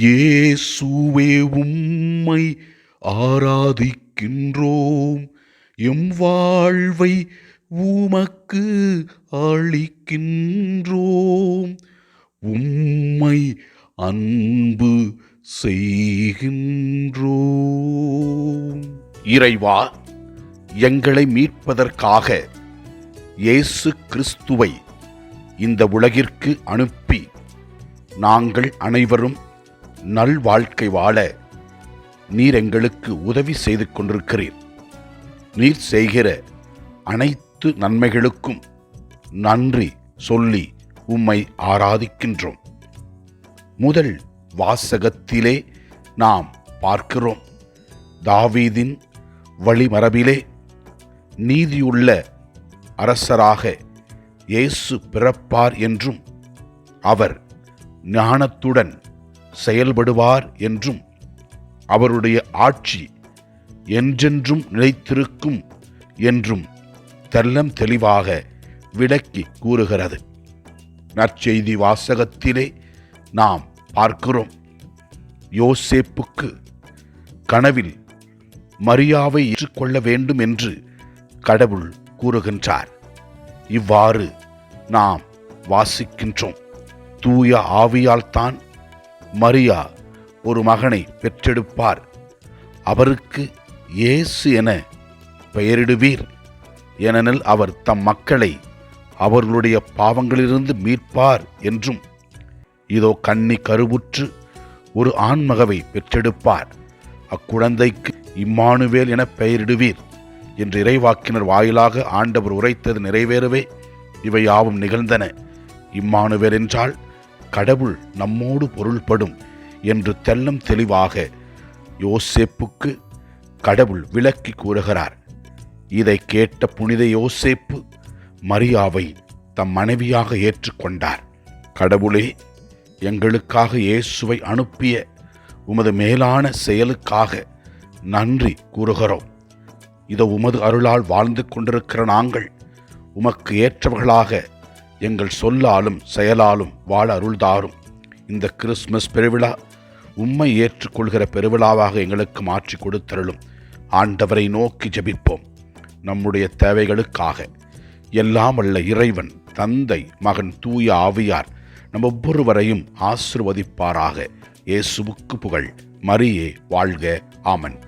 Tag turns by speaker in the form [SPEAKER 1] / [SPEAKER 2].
[SPEAKER 1] இயேசுவே உம்மை ஆராதிக்கின்றோம். எம் வாழ்வை உமக்கு அளிக்கின்றோம். உம்மை அன்பு செய்கின்றோம். இறைவா எங்களை மீட்பதற்காக இயேசு கிறிஸ்துவை இந்த உலகிற்கு அனுப்பி நாங்கள் அனைவரும் நல் வாழ்க்கை வாழ நீர் எங்களுக்கு உதவி செய்து கொண்டிருக்கிறீர். நீர் செய்கிற அனைத்து நன்மைகளுக்கும் நன்றி சொல்லி உம்மை ஆராதிக்கின்றோம். முதல் வாசகத்திலே நாம் பார்க்கிறோம். தாவீதின் வழிமரபிலே நீதியுள்ள அரசராக இயேசு பிறப்பார் என்றும் அவர் ஞானத்துடன் செயல்படுவார் என்றும் அவருடைய ஆட்சி என்றென்றும் நிலைத்திருக்கும் என்றும் தெல்லம் தெளிவாக விளக்கி கூறுகிறது. நற்செய்தி வாசகத்திலே நாம் பார்க்கிறோம். யோசேப்புக்கு கனவில் மரியாவை ஏற்றுக்கொள்ள வேண்டும் என்று கடவுள் கூறுகின்றார். இவ்வாறு நாம் வாசிக்கின்றோம். தூய ஆவியால்தான் மரியா ஒரு மகனை பெற்றெடுப்பார். அவருக்கு இயேசு என பெயரிடுவீர். ஏனெனில் அவர் தம் மக்களை அவர்களுடைய பாவங்களிலிருந்து மீட்பார் என்றும் இதோ கன்னி கருவுற்று ஒரு ஆண்மகவை பெற்றெடுப்பார். அக்குழந்தைக்கு இம்மானுவேல் என பெயரிடுவீர் என்று இறைவாக்கினர் வாயிலாக ஆண்டவர் உரைத்தது நிறைவேறவே இவை யாவும் நிகழ்ந்தன. இம்மானுவேல் என்றால் கடவுள் நம்மோடு பொருள்படும் என்று தெல்லம் தெளிவாக யோசேப்புக்கு கடவுள் விளக்கி கூறுகிறார். இதை கேட்ட புனித யோசேப்பு மரியாவை தம் மனைவியாக ஏற்றுக்கொண்டார். கடவுளே எங்களுக்காக இயேசுவை அனுப்பிய உமது மேலான செயலுக்காக நன்றி கூறுகிறோம். இதோ உமது அருளால் வாழ்ந்து கொண்டிருக்கிற நாங்கள் உமக்கு ஏற்றவர்களாக எங்கள் சொல்லாலும் செயலாலும் வாழ அருள்தாரும். இந்த கிறிஸ்மஸ் பெருவிழா உம்மை ஏற்றுக்கொள்கிற பெருவிழாவாக எங்களுக்கு மாற்றி கொடுத்தருளும். ஆண்டவரை நோக்கி ஜெபிப்போம். நம்முடைய தேவைகளுக்காக. எல்லாம் அல்ல இறைவன் தந்தை மகன் தூய ஆவியார் நம் ஒவ்வொருவரையும் ஆசிர்வதிப்பாராக. இயேசுவுக்கு புகழ். மரியே வாழ்க. ஆமன்.